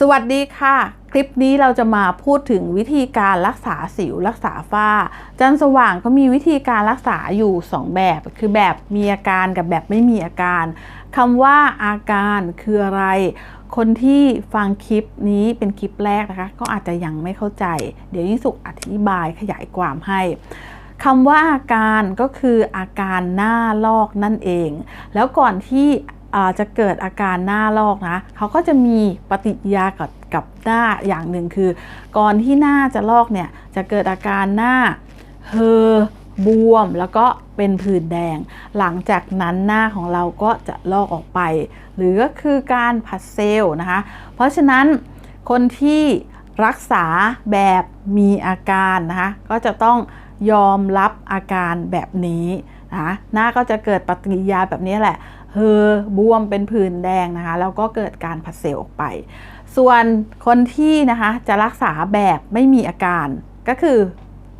สวัสดีค่ะ คลิปนี้เราจะมาพูดถึงวิธีการรักษาสิวรักษาฝ้า จันสว่างเขามีวิธีการรักษาอยู่ 2 แบบ คือแบบมีอาการกับแบบไม่มีอาการคำว่าอาการคืออะไร คนที่ฟังคลิปนี้เป็นคลิปแรกนะคะ ก็อาจจะยังไม่เข้าใจ เดี๋ยวยิ่งสุขอธิบายขยายความให้คำว่าอาการก็คืออาการหน้าลอกนั่นเอง แล้วก่อนที่ จะเกิดอาการหน้าลอกนะเขาก็จะมีปฏิกิริยากับกับหน้าอย่างหนึ่งคือ ก่อนที่หน้าจะลอกเนี่ยจะเกิดอาการหน้าเฮอบวมแล้วก็เป็นผื่นแดง หลังจากนั้นหน้าของเราก็จะลอกออกไป หรือก็คือการผัดเซลล์นะคะ เพราะฉะนั้นคนที่รักษาแบบมีอาการนะคะก็จะต้องยอมรับอาการแบบนี้นะหน้าก็จะเกิดปฏิกิริยาแบบนี้แหละ เฮอบวมเป็นผื่นแดงนะคะ แล้วก็เกิดการผัดเซลล์ออกไป ส่วนคนที่นะคะจะรักษาแบบไม่มีอาการก็คือ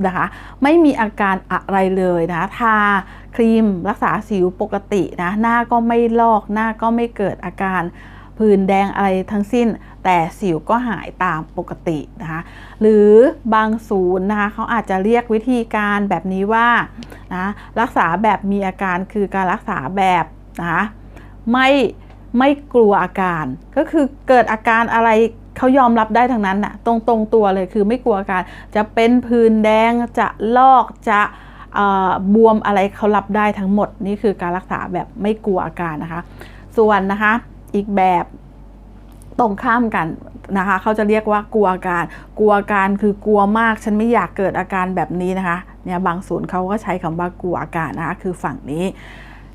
นะคะไม่มีอาการอะไรเลยนะทาครีมรักษาสิวปกตินะหน้าก็ไม่ลอกหน้าก็ไม่เกิดอาการผื่นแดงอะไรทั้งสิ้น แต่สิวก็หายตามปกตินะคะหรือบางศูนย์นะคะเขาอาจจะเรียกวิธีการแบบนี้ว่านะรักษาแบบมีอาการคือการรักษาแบบ นะคะไม่ไม่กลัวอาการ ก็คือเกิดอาการอะไรเขายอมรับได้ทั้งนั้นน่ะตรงตรงตัวเลยคือไม่กลัวอาการ จะเป็นพื้นแดงจะลอกจะบวมอะไรเขารับได้ทั้งหมด นี่คือการรักษาแบบไม่กลัวอาการนะคะ ส่วนนะคะอีกแบบตรงข้ามกันนะคะเขาจะเรียกว่ากลัวอาการ กลัวอาการคือกลัวมาก ฉันไม่อยากเกิดอาการแบบนี้นะคะเนี่ยบางศูนย์เขาก็ใช้คำว่ากลัวอาการนะคะคือฝั่งนี้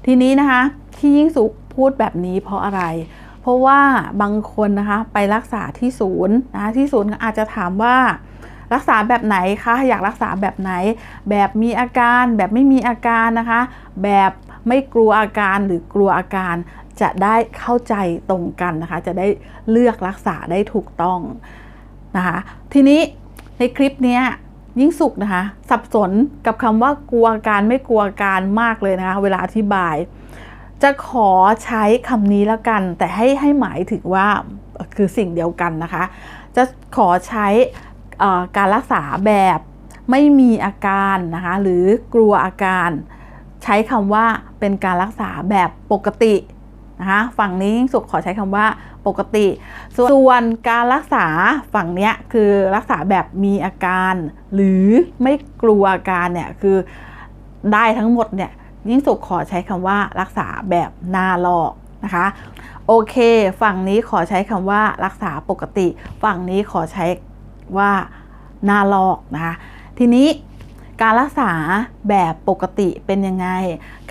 ทีนี้นะคะ ที่ยิ่งสุขพูดแบบนี้เพราะอะไร เพราะว่าบางคนนะคะไปรักษาที่ศูนย์นะที่ศูนย์อาจจะถามว่ารักษาแบบไหนคะอยากรักษาแบบไหน แบบมีอาการแบบไม่มีอาการนะคะ แบบไม่กลัวอาการหรือกลัวอาการจะได้เข้าใจตรงกันนะคะ จะได้เลือกรักษาได้ถูกต้องนะคะ ทีนี้ในคลิปนี้ยิ่งสุขนะคะ สับสนกับคำว่ากลัวอาการไม่กลัวอาการมากเลยนะคะ เวลาอธิบาย จะขอใช้คำนี้แล้วกัน แต่ให้ให้หมายถึงว่าคือสิ่งเดียวกันนะคะ จะขอใช้การรักษาแบบไม่มีอาการนะคะหรือกลัวอาการ ใช้คำว่าเป็นการรักษาแบบปกตินะคะฝั่งนี้ยิ่งสุขขอใช้คำว่าปกติ ส่วนการรักษาฝั่งเนี้ยคือรักษาแบบมีอาการ หรือไม่กลัวอาการเนี่ยคือได้ทั้งหมดเนี่ย ยิ่งสุขขอใช้คำว่ารักษาแบบหน้าลอกนะคะโอเค ฝั่งนี้ขอใช้คำว่ารักษาปกติ ฝั่งนี้ขอใช้ว่าหน้าลอกนะคะทีนี้การรักษาแบบปกติเป็นยังไง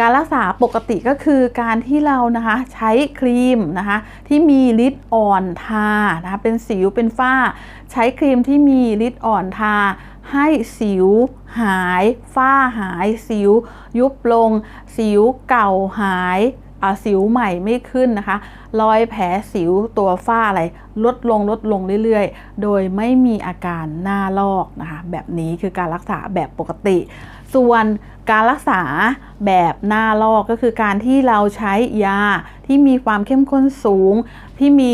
การรักษาปกติก็คือการที่เรานะคะใช้ครีมนะคะที่มีฤทธิ์อ่อนทานะคะเป็นสิวเป็นฝ้า ใช้ครีมที่มีฤทธิ์อ่อนทา ให้สิวหาย ฝ้าหาย สิว ยุบลง สิวเก่าหายสิวใหม่ไม่ขึ้นนะคะ รอยแผลสิวตัวฝ้าอะไร ลดลงลดลงเรื่อยๆ โดยไม่มีอาการหน้าลอกนะคะ แบบนี้คือการรักษาแบบปกติ ส่วนการรักษาแบบหน้าลอกก็คือการที่เราใช้ยาที่มีความเข้มข้นสูง ที่มี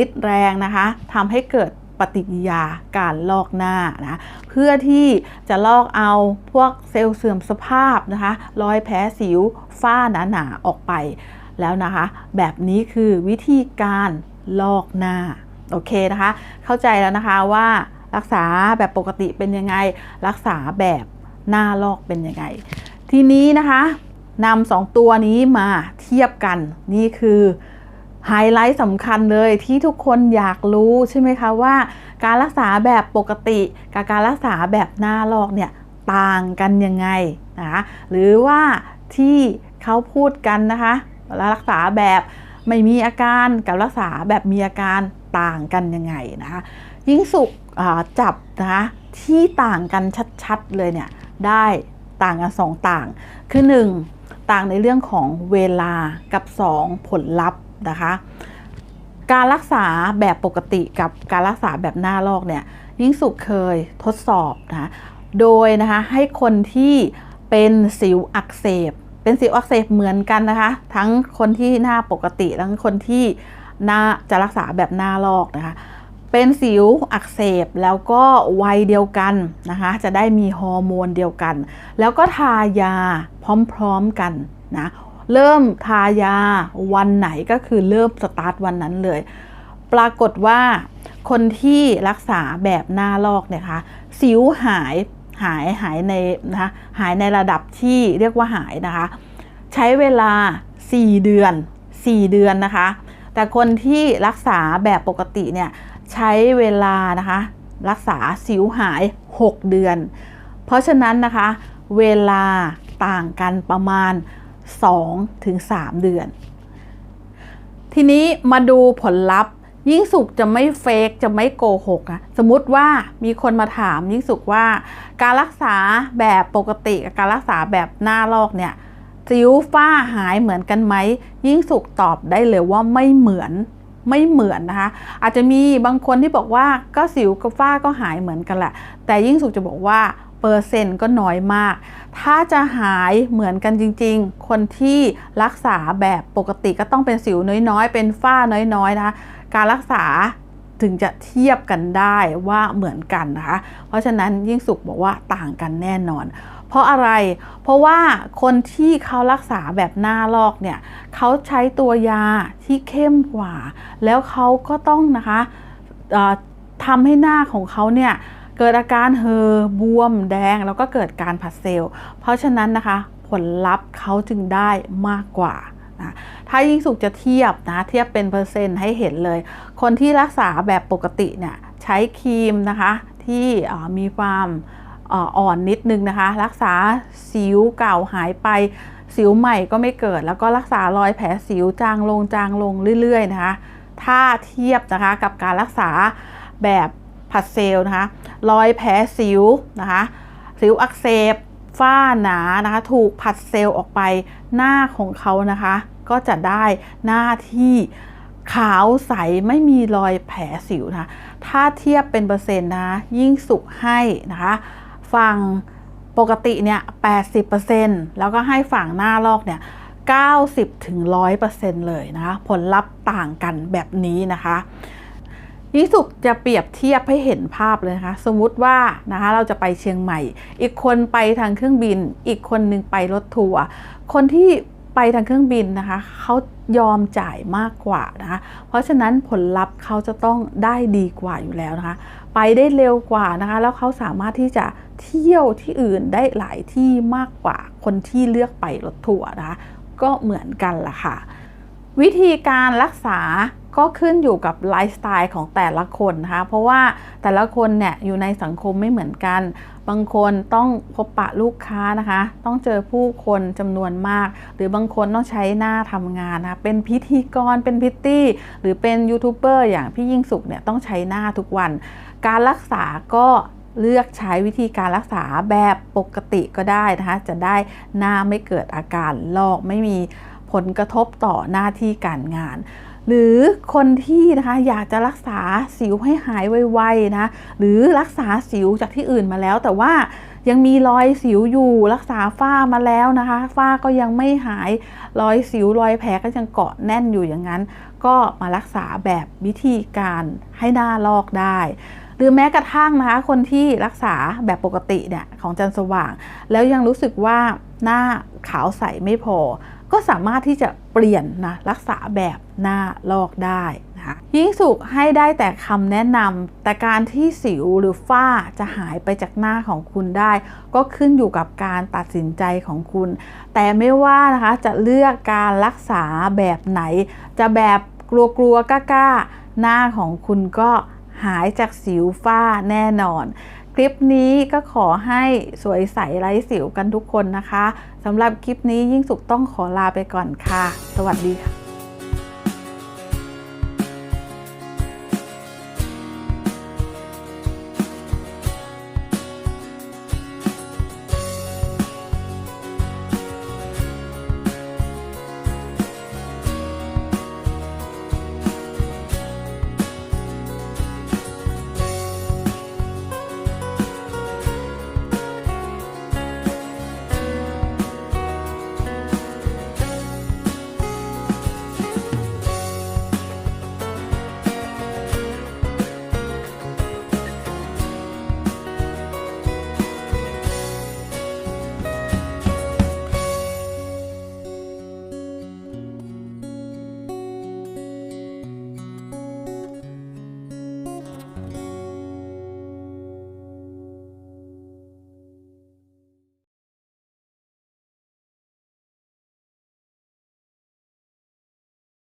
ฤทธิ์แรงนะคะทำให้เกิด ปฏิกิริยาการลอกหน้านะเพื่อที่จะลอกเอาพวกเซลล์เสื่อมสภาพนะคะรอยแผลสิวฝ้าหนาๆออกไปแล้วนะคะ แบบนี้คือวิธีการลอกหน้าโอเคนะคะ เข้าใจแล้วนะคะว่ารักษาแบบปกติเป็นยังไง รักษาแบบหน้าลอกเป็นยังไง ทีนี้นะคะนำสองตัวนี้มาเทียบกันนี่คือ ไฮไลท์สำคัญเลยที่ทุกคนอยากรู้ใช่ไหมคะว่า การรักษาแบบปกติกับการรักษาแบบหน้าลอกเนี่ยต่างกันยังไงนะคะหรือว่าที่เขาพูดกันนะคะรักษาแบบไม่มีอาการกับรักษาแบบมีอาการต่างกันยังไงนะคะยิ่งสุกจับนะคะที่ต่างกันชัดๆเลยเนี่ยได้ต่างกัน2ต่าง คือ 1 ต่างในเรื่องของเวลากับ 2 ผลลัพธ์ นะคะ การรักษาแบบปกติกับการรักษาแบบหน้าลอกเนี่ยยิ่งสุขเคยทดสอบนะโดยนะคะให้คนที่เป็นสิวอักเสบ เป็นสิวอักเสบเหมือนกันนะคะ ทั้งคนที่หน้าปกติทั้งคนที่หน้าจะรักษาแบบหน้าลอกนะคะ เป็นสิวอักเสบแล้วก็วัยเดียวกันนะคะ จะได้มีฮอร์โมนเดียวกัน แล้วก็ทายาพร้อมๆกันนะ เริ่มทายาวันไหนก็คือเริ่มสตาร์ทวันนั้นเลย ปรากฏว่าคนที่รักษาแบบหน้าลอกเนี่ยคะสิวหายหายหายในนะคะหายในระดับที่เรียกว่าหายนะคะ ใช้เวลา 4 เดือน 4 เดือนนะคะ แต่คนที่รักษาแบบปกติเนี่ยใช้เวลานะคะรักษาสิวหาย 6 เดือน เพราะฉะนั้นนะคะ เวลาต่างกันประมาณ 2-3เดือน ทีนี้มาดูผลลัพธ์ ยิ่งสุขจะไม่เฟกจะไม่โกหกอะสมมติว่ามีคนมาถามยิ่งสุขว่าการรักษาแบบปกติกับการรักษาแบบหน้าลอกเนี่ยสิวฝ้าหายเหมือนกันไหม ยิ่งสุขตอบได้เลยว่าไม่เหมือนไม่เหมือนนะคะ อาจจะมีบางคนที่บอกว่าก็สิวกับฝ้าก็หายเหมือนกันแหละ แต่ยิ่งสุขจะบอกว่า เปอร์เซ็นต์ก็น้อยมาก ถ้าจะหายเหมือนกันจริง ๆ คนที่รักษาแบบปกติก็ต้องเป็นสิวน้อยๆ เป็นฝ้าน้อยๆนะคะการรักษาถึงจะเทียบกันได้ว่าเหมือนกันนะคะ เพราะฉะนั้นยิ่งสุขบอกว่าต่างกันแน่นอน เพราะอะไร เพราะว่าคนที่เขารักษาแบบหน้าลอกเนี่ยเขาใช้ตัวยาที่เข้มกว่า แล้วเขาก็ต้องนะคะทำให้หน้าของเขาเนี่ย เกิดอาการเฮอบวมแดง แล้วก็เกิดการผัดเซลล์ เพราะฉะนั้นนะคะผลลัพธ์เขาจึงได้มากกว่านะถ้ายิ่งสุขจะเทียบนะเทียบเป็นเปอร์เซ็นต์ให้เห็นเลย คนที่รักษาแบบปกติเนี่ยใช้ครีมนะคะที่มีความอ่อนนิดนึงนะคะ รักษาสิวเก่าหายไปสิวใหม่ก็ไม่เกิด แล้วก็รักษารอยแผลสิวจางลงจางลงเรื่อยๆนะคะ ถ้าเทียบนะคะกับการรักษาแบบ ผัดเซลล์นะคะรอยแผลสิวนะคะสิวอักเสบฝ้าหนานะคะถูกผัดเซลล์ออกไปหน้าของเขานะคะ ก็จะได้หน้าที่ขาวใสไม่มีรอยแผลสิวนะคะถ้าเทียบเป็นเปอร์เซ็นต์นะยิ่งสุกให้นะคะฝั่งปกติเนี่ย 80%แล้วก็ให้ฝั่งหน้าลอกเนี่ย 90ถึง100%เลยนะคะ ผลลัพธ์ต่างกันแบบนี้นะคะ ยิ่งสุขจะเปรียบเทียบให้เห็นภาพเลยนะคะ สมมุติว่านะคะเราจะไปเชียงใหม่ อีกคนไปทางเครื่องบิน อีกคนนึงไปรถทัวร์คนที่ไปทางเครื่องบินนะคะเขายอมจ่ายมากกว่านะคะ เพราะฉะนั้นผลลัพธ์เขาจะต้องได้ดีกว่าอยู่แล้วนะคะ ไปได้เร็วกว่านะคะ แล้วเขาสามารถที่จะเที่ยวที่อื่นได้หลายที่มากกว่าคนที่เลือกไปรถทัวร์นะคะ ก็เหมือนกันล่ะค่ะ วิธีการรักษา ก็ขึ้นอยู่กับไลฟ์สไตล์ของแต่ละคนนะคะเพราะว่าแต่ละคนเนี่ยอยู่ในสังคมไม่เหมือนกัน บางคนต้องพบปะลูกค้านะคะ ต้องเจอผู้คนจำนวนมาก หรือบางคนต้องใช้หน้าทำงานนะคะเป็นพิธีกรเป็นพิตตี้ หรือเป็นยูทูบเบอร์อย่างพี่ยิ่งสุขเนี่ยต้องใช้หน้าทุกวัน การรักษาก็เลือกใช้วิธีการรักษาแบบปกติก็ได้นะคะจะได้หน้าไม่เกิดอาการลอกไม่มีผลกระทบต่อหน้าที่การงาน หรือคนที่นะคะอยากจะรักษาสิวให้หายไวๆนะหรือรักษาสิวจากที่อื่นมาแล้ว แต่ว่ายังมีรอยสิวอยู่รักษาฝ้ามาแล้วนะคะฝ้าก็ยังไม่หายรอยสิวรอยแผลก็ยังเกาะแน่นอยู่อย่างนั้น ก็มารักษาแบบวิธีการให้หน้าลอกได้หรือแม้กระทั่งนะคะคนที่รักษาแบบปกติเนี่ยของจันสว่าง แล้วยังรู้สึกว่าหน้าขาวใสไม่พอ ก็สามารถที่จะเปลี่ยนนะรักษาแบบหน้าลอกได้นะคะยิ่งสุขให้ได้แต่คำแนะนำแต่การที่สิวหรือฝ้าจะหายไปจากหน้าของคุณได้ ก็ขึ้นอยู่กับการตัดสินใจของคุณ แต่ไม่ว่านะคะจะเลือกการรักษาแบบไหน จะแบบกลัวๆกล้าๆ หน้าของคุณก็หายจากสิวฝ้าแน่นอน คลิปนี้ก็ขอให้สวยใสไร้สิวกันทุกคนนะคะสำหรับคลิปนี้ยิ่งสุขต้องขอลาไปก่อนค่ะ สวัสดีค่ะ